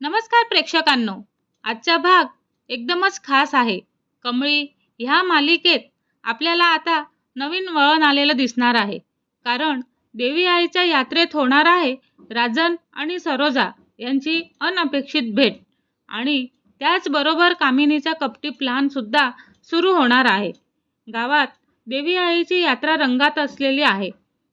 नमस्कार प्रेक्षकांनो. आजचा भाग एकदमच खास आहे. कमळी ह्या मालिकेत आपल्याला आता नवीन वळण आलेलं दिसणार आहे. कारण देवी आईच्या यात्रेत होणार आहे राजन आणि सरोजा यांची अनपेक्षित भेट. आणि त्याचबरोबर कामिनीचा कपटी प्लान सुद्धा सुरू होणार आहे. गावात देवी आईची यात्रा रंगात असलेली आहे.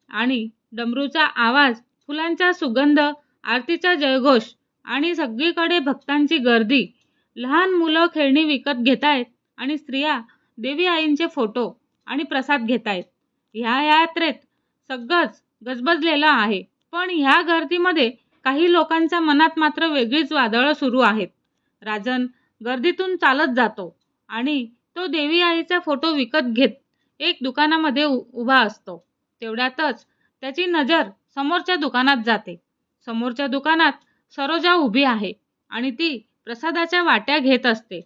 आणि डमरूचा आवाज फुलांचा सुगंध आरतीचा जयघोष आणि सगळीकडे भक्तांची गर्दी. लहान मुलं खेळणी विकत घेतायत आणि स्त्रिया देवी आईंचे फोटो आणि प्रसाद घेतायत. ह्या यात्रेत सगळंच गजबजलेलं आहे. पण ह्या गर्दीमध्ये काही लोकांच्या मनात मात्र वेगळीच वादळं सुरू आहेत. राजन गर्दीतून चालत जातो आणि तो देवी आईचा फोटो विकत घेत एक दुकानामध्ये उ उभा असतो. तेवढ्यातच त्याची नजर समोरच्या दुकानात जाते. समोरच्या दुकानात सरोजा उभी आहे आणि ती प्रसादाच्या वाट्या घेत असते.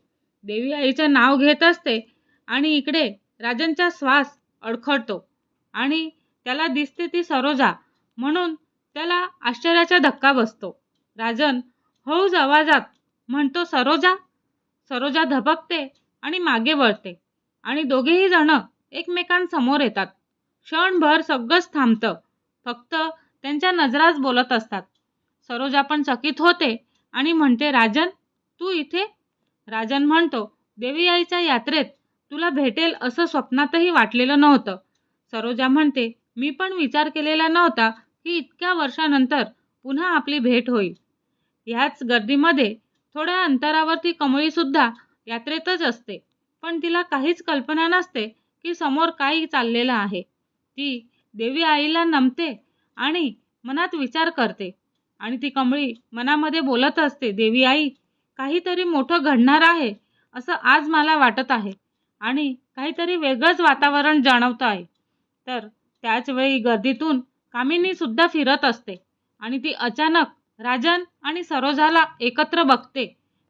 देवी आईचं नाव घेत असते आणि इकडे राजनचा श्वास अडखळतो आणि त्याला दिसते ती सरोजा म्हणून त्याला आश्चर्याचा धक्का बसतो. राजन हौज आवाजात म्हणतो सरोजा सरोजा धबकते आणि मागे वळते आणि दोघेही जण एकमेकांसमोर येतात. क्षणभर सगळंच थांबतं. फक्त त्यांच्या नजराच बोलत असतात. सरोजा पण चकित होते आणि म्हणते राजन तू इथे? राजन म्हणतो देवी आईच्या यात्रेत तुला भेटेल असं स्वप्नातही वाटलेलं नव्हतं. सरोजा म्हणते मी पण विचार केलेला नव्हता की इतक्या वर्षानंतर पुन्हा आपली भेट होईल. ह्याच गर्दीमध्ये थोड्या अंतरावरती कमळीसुद्धा यात्रेतच असते पण तिला काहीच कल्पना नसते की समोर काय चाललेलं आहे. ती देवी आईला नमते आणि मनात विचार करते. आणि ती कमळी मनामध्ये बोलत असते देवी आई काहीतरी मोठं घडणार आहे असं आज मला वाटत आहे. आणि काहीतरी वेगळंच वातावरण जाणवतं आहे. तर त्याचवेळी गर्दीतून कामिनीसुद्धा फिरत असते आणि ती अचानक राजन आणि सरोजाला एकत्र बघते.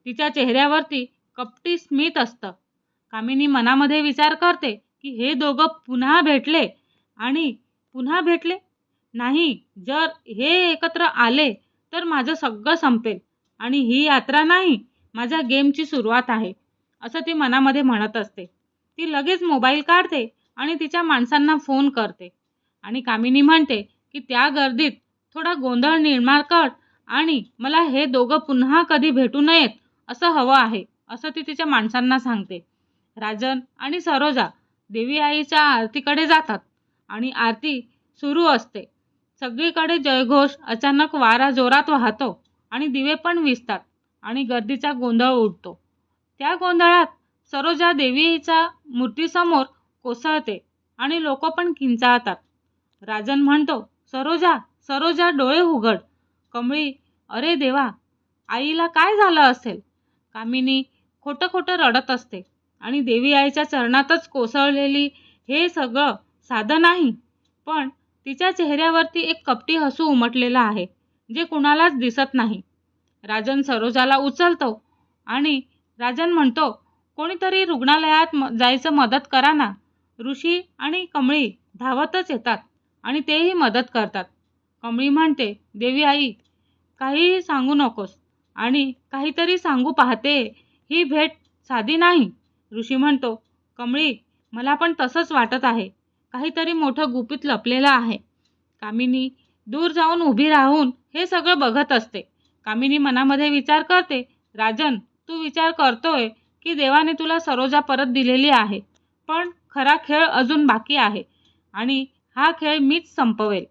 तिच्या चेहऱ्यावरती कपटी स्मित असतं. कामिनी मनामध्ये विचार करते की हे दोघं पुन्हा भेटले आणि पुन्हा भेटले? नाही जर हे एकत्र आले तर माझं सगळं संपेल. आणि ही यात्रा नाही माझ्या गेमची सुरुवात आहे असं ती मनामध्ये म्हणत असते. ती लगेच मोबाईल काढते आणि तिच्या माणसांना फोन करते. आणि कामिनी म्हणते की त्या गर्दीत थोडा गोंधळ निर्माण कर आणि मला हे दोघं पुन्हा कधी भेटू नयेत असं हवं आहे असं ती तिच्या माणसांना सांगते. राजन आणि सरोजा देवी आईच्या आरतीकडे जातात आणि आरती सुरू असते. सगळीकडे जयघोष अचानक वारा जोरात वाहतो आणि दिवे पण विजतात आणि गर्दीचा गोंधळ उडतो. त्या गोंधळात सरोजा देवीच्या मूर्तीसमोर कोसळते आणि लोक पण किंचाळतात. राजन म्हणतो सरोजा सरोजा डोळे उघड. कमळी अरे देवा आईला काय झालं असेल? कामिनी खोटं खोटं रडत असते आणि देवी आईच्या चरणातच कोसळलेली हे सगळं साधं नाही पण तिच्या चेहऱ्यावरती एक कपटी हसू उमटलेलं आहे जे कुणालाच दिसत नाही. राजन सरोजाला उचलतो आणि राजन म्हणतो कोणीतरी रुग्णालयात म जायचं मदत करा ना. ऋषी आणि कमळी धावतच येतात आणि तेही मदत करतात. कमळी म्हणते देवी आई काहीही सांगू नकोस आणि काहीतरी सांगू पाहते. ही भेट साधी नाही. ऋषी म्हणतो कमळी मला पण तसंच वाटत आहे. काहीतरी मोठं गुपित लपलेलं आहे. कामिनी दूर जाऊन उभी राहून हे सगळं बघत असते. कामिनी मनामध्ये विचार करते राजन तू विचार करतोय की देवाने तुला सरोजा परत दिलेली आहे पण खरा खेळ अजून बाकी आहे आणि हा खेळ मीच संपवेल.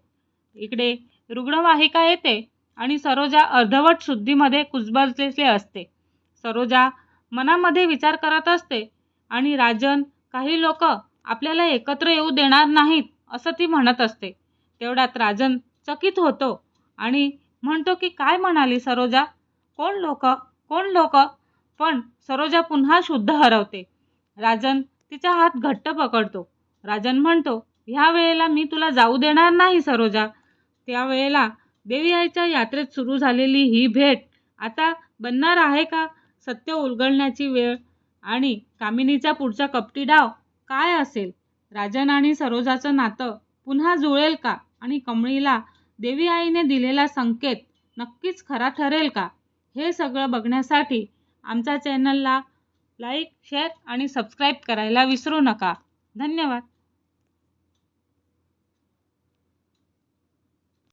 इकडे रुग्णवाहिका येते आणि सरोजा अर्धवट शुद्धीमध्ये कुजबजलेले असते. सरोजा मनामध्ये विचार करत असते आणि राजन काही लोक आपल्याला एकत्र येऊ देणार नाहीत असं ती म्हणत असते. तेवढ्यात राजन चकित होतो आणि म्हणतो की काय म्हणाली सरोजा? कोण लोक? कोण लोक? पण सरोजा पुन्हा शुद्ध हरवते. राजन तिचा हात घट्ट पकडतो. राजन म्हणतो ह्या वेळेला मी तुला जाऊ देणार नाही सरोजा. त्यावेळेला देवी आईच्या यात्रेत सुरू झालेली ही भेट आता बनणार आहे का? सत्य उलगडण्याची वेळ आणि कामिनीचा पुढचा कपटी डाव काय असेल? राजन आणि सरोजाचं नातं पुन्हा जुळेल का? आणि कमळीला देवी आईने दिलेला संकेत नक्कीच खरा ठरेल का? हे सगळं बघण्यासाठी आमच्या चॅनलला लाईक शेअर आणि सबस्क्राईब करायला विसरू नका. धन्यवाद.